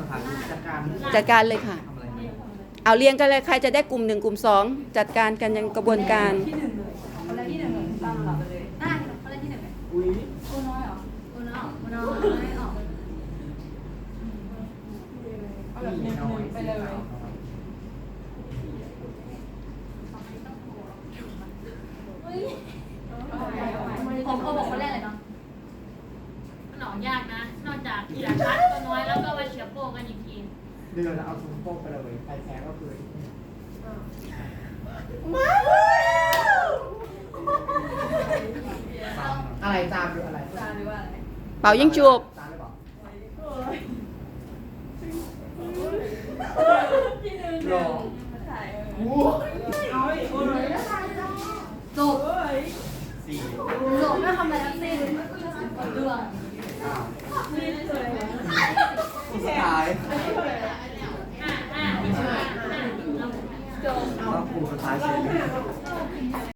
เหรอคะจัดการจัดการเลยค่ะ ทำอะไรไหมเอาเรียงกันเลยใครจะได้กลุ่มหนึ่งกลุ่มสองจัดการกันยังกระบวนการ ที่หนึ่งเลยคนละที่หนึ่งเลยตามหลับไปเลยได้คนละที่หนึ่งไหมอุ้ยโอ้น้อยเหรอโอ้น้องโอ้น้องไม่ออกเอาแบบหนึ่งหนึ่งไปเลยผมเขาบอกคนแรกเลยเนาะหนองยากนะ นอกจากทีละคัดตัวน้อยแล้ว เดือนเอาซุ้มโป๊กไปเลยใครแพ้ก็คืออะไรจามหรืออะไรจานหรือว่าอะไรเป่ายิงจูบจามหรือเปล่าที่หนึ่งหรอถ่ายอู้เอาอีกโอ้ยจบเฮ้ยสี่จบไม่ทำอะไรทั้งสิ้นเรื่องอ้าวนี่เลยสุดท้าย อ่าอ่าอ่า